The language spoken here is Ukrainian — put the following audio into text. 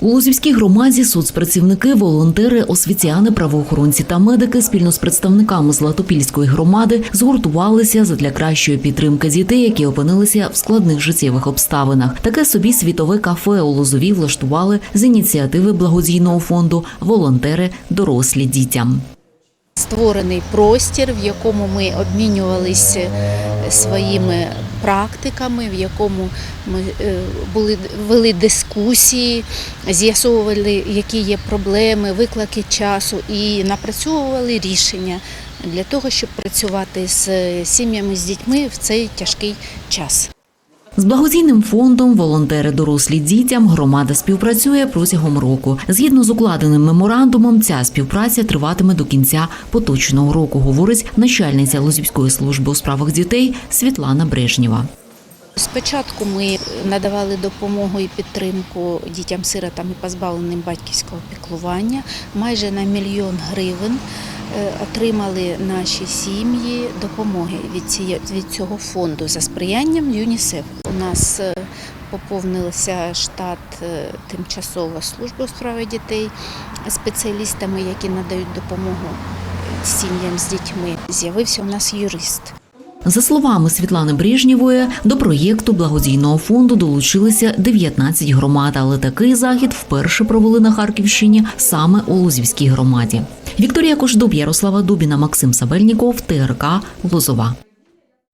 У Лозівській громаді соцпрацівники, волонтери, освітяни, правоохоронці та медики спільно з представниками Златопільської громади згуртувалися задля кращої підтримки дітей, які опинилися в складних життєвих обставинах. Таке собі світове кафе у Лозові влаштували з ініціативи благодійного фонду Волонтери дорослі дітям. Створений простір, в якому ми обмінювалися своїми практиками, в якому ми е, були вели дискусії, з'ясовували, які є проблеми, виклики часу і напрацьовували рішення для того, щоб працювати з сім'ями з дітьми в цей тяжкий час. З благодійним фондом волонтери дорослі дітям громада співпрацює протягом року. Згідно з укладеним меморандумом, ця співпраця триватиме до кінця поточного року, говорить начальниця Лозівської служби у справах дітей Світлана Брежнєва. Спочатку ми надавали допомогу і підтримку дітям-сиротам і позбавленим батьківського піклування. Майже на мільйон гривень отримали наші сім'ї допомоги від цього фонду за сприянням ЮНІСЕФ. У нас е, поповнився штат е, тимчасова служба у справи дітей спеціалістами, які надають допомогу сім'ям з дітьми. З'явився у нас юрист. За словами Світлани Брежнєвої, до проєкту благодійного фонду долучилися 19 громад, але такий захід вперше провели на Харківщині саме у Лозівській громаді. Вікторія Кождуб, Ярослава Дубіна, Максим Сабельніков, ТРК Лозова.